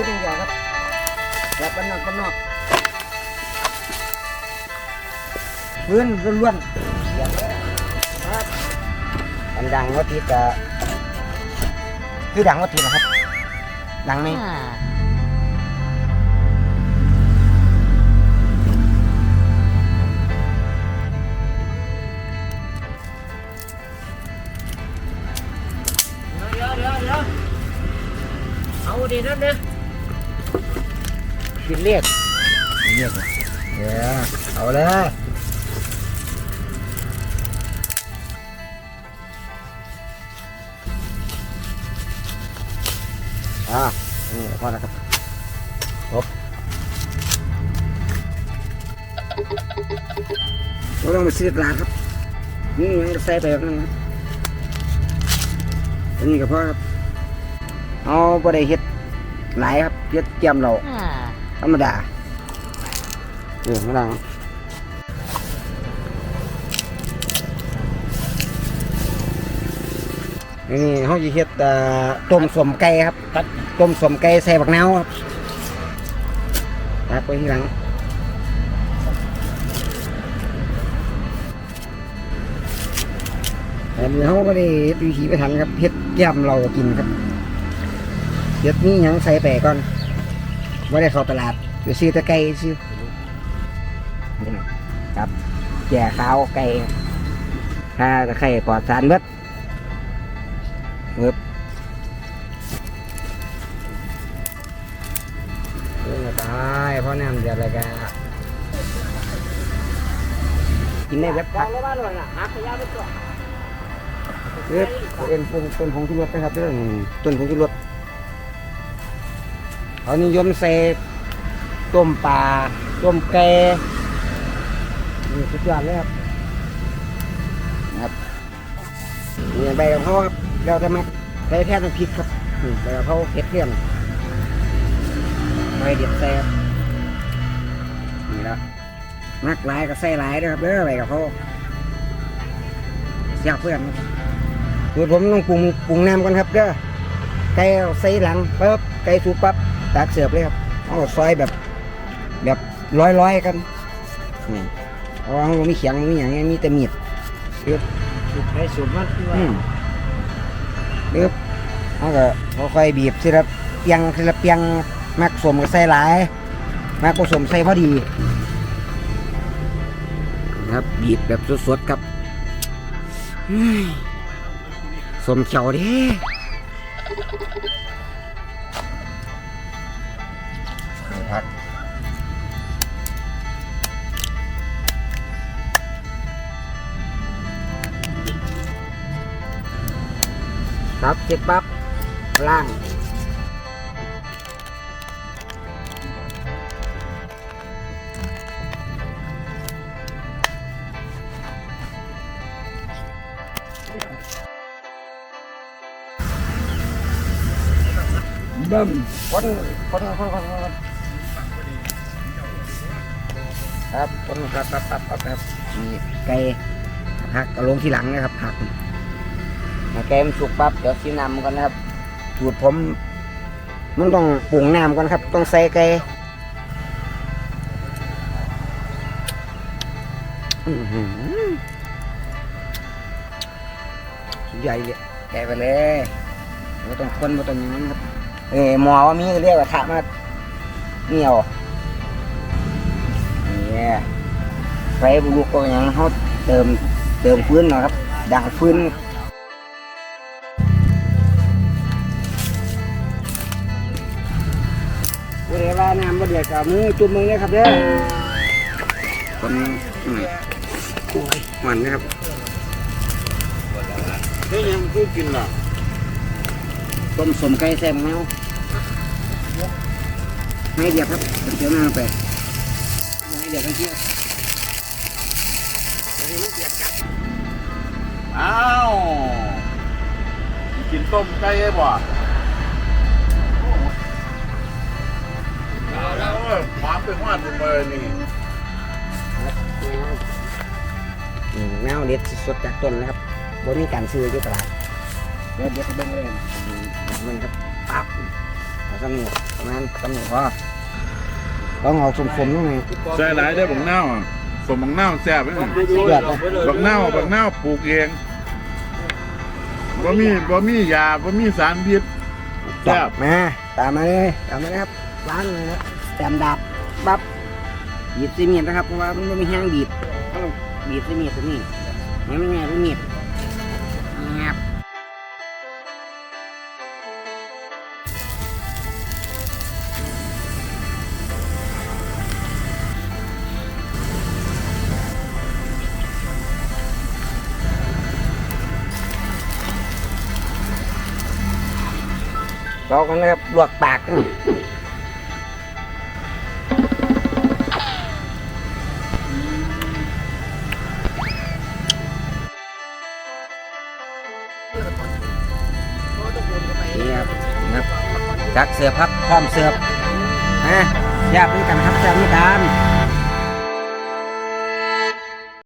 พื้นอย่างเดียวครับแบบบ้านนอกบ้านนอกพื้นล้วนๆอย่างนี้ครับอันดังวัตถิกะคือดังวัตถินะครับ ดังไหมเดี๋ยวเดี๋ยวเดี๋ยวเอาดีนั่นเนี่ย คิดเรียกเรียกเดี๋ยเอาเลยอ่านี่พอแล้วครับครบเราต้องไปซื้อตลาครับ นี่ยังใส่ไปแบบนั้นนะอันนี้ก็พอครับ เอาไปได้เฮ็ดหลายครับเฮ็ดเจียมเรา ธรรมดา เออไม่ดังนี่เขาจะเฮ็ดเอ่อต้มสมไก่ครับต้มสมไก่ใส่บักนาวครับตักไปทีหลังแต่เดี๋ยวเขาก็ได้เฮ็ดวิธีไปทันครับเฮ็ดแก้มเรากินครับเฮ็ดนี่ยังใส่ไปก่อน ว่าได้เข้าตลาดไปซื้อแตะไก่ซื้อนี่นะครับแก่ขาวไก่ถ้าตะไคร่ปลอดสารเบิดเบิดเรื่องตายเพราะน้ำเดือดอะไรกันกินได้แบบผักเลยว่าหน่อยนะหาขยะไปตัวเลือดเป็นต้นต้นผงชูรสนะครับเรื่องต้นผงชูรส เขานิยมใส่ต้มปลาต้มแกนี่สุดยอดเลยครับนะครับนี่ใบกะเพราครับเราจะมาใส่แทนน้ำพริกครับนี่ใบกะเพราเผ็ดเลี่ยนใบเด็ดแซ่บนี่ละมักหลายก็ใส่หลายด้วยครับเด้อใบกะเพราแซ่บเพื่อนครับเดี๋ยวผมต้องปรุงปรุงน้ำก่อนครับเด้อไก่เอาใส่หลังปั๊บไก่สุกปั๊บ ตักเสิร์ฟเลยครับเอาซอยแบบ แบบร้อยๆกันนี่เพราะว่าเรามีเขียงมีอย่างเงี้ยมีแต่มีดปึ๊บสุดให้สุดมันคือว่าอืมปึ๊บเขาก็ค่อยๆบีบทีละเปียงทีละเปียงมักสมก็ใส่หลายมักผสมใส่พอดีนะครับบีบแบบสดๆครับเฮ้ยสมเขียวเดิ พักครับเสร็จปั๊บล่างเบิ่มคนคนคนคน ครับคนครับครับครับครับครับนี่ไก่ผักก็ลงที่หลังนะครับผักมาแกมันสุกปั๊บเดี๋ยวซีน้ำก่อนนะครับสูตรผมมันต้องปรุงน้ำก่อนครับ ต้องใส่ไก่สุดใหญ่เลยแกะไปเลยไม่ต้องคนไม่ต้องอย่างนั้นครับ เออหมอว่ามีเรียกว่าถะมาเหนียว เนี่ยไฟบุลุกก็ยังเขาเติมเติมฟื้นหน่อยครับดังฟื้นเวลาน้ำมาเดือดกับมือจุ่มมือเลยครับเด้อคนอืมโอ้ยมันนะครับนี่ยังกูกินล่ะต้มสมไก่แซ่บแมวให้เดียบครับเดี๋ยวน้ำไปให้ เดี๋ยบทั้งที่ยวอ้าวกินต้มไก่ไอ้บ่แล้วความเป็นว่าดเลยนี่แมวเด็ดสดจากต้นนะครับบนมีการซื้ออยู่ตลาดเดี๋ยวเดี๋ยวเบิ่งเลยอืมมันครับปั๊บเอาสำนีประมาณสำหนีพอ ต้องออกสมๆตรงนี้ใส่หลายได้อบักเน่าวอะสมบักเน่าวแซ่บไหมเดือดนะบักเน่าวบักเน่าวปลูกเองบ่มีบ่มียาบ่มีสารพิษแซ่บมาตามมาเลยตามมาเลยครับร้านเลยนะแต้มดาบบับบีบซีเมียดนะครับเพราะว่ามันไม่มีแห้งบีบต้องบีบซีเมียดตัวนี้มันไม่ง่ายซีเมียด เรากันนะครับลวกปากอื้อนี่ครับนะครับจักเสือพักพร้อมเสือนะแยกด้วยกันครับแยกด้วยกัน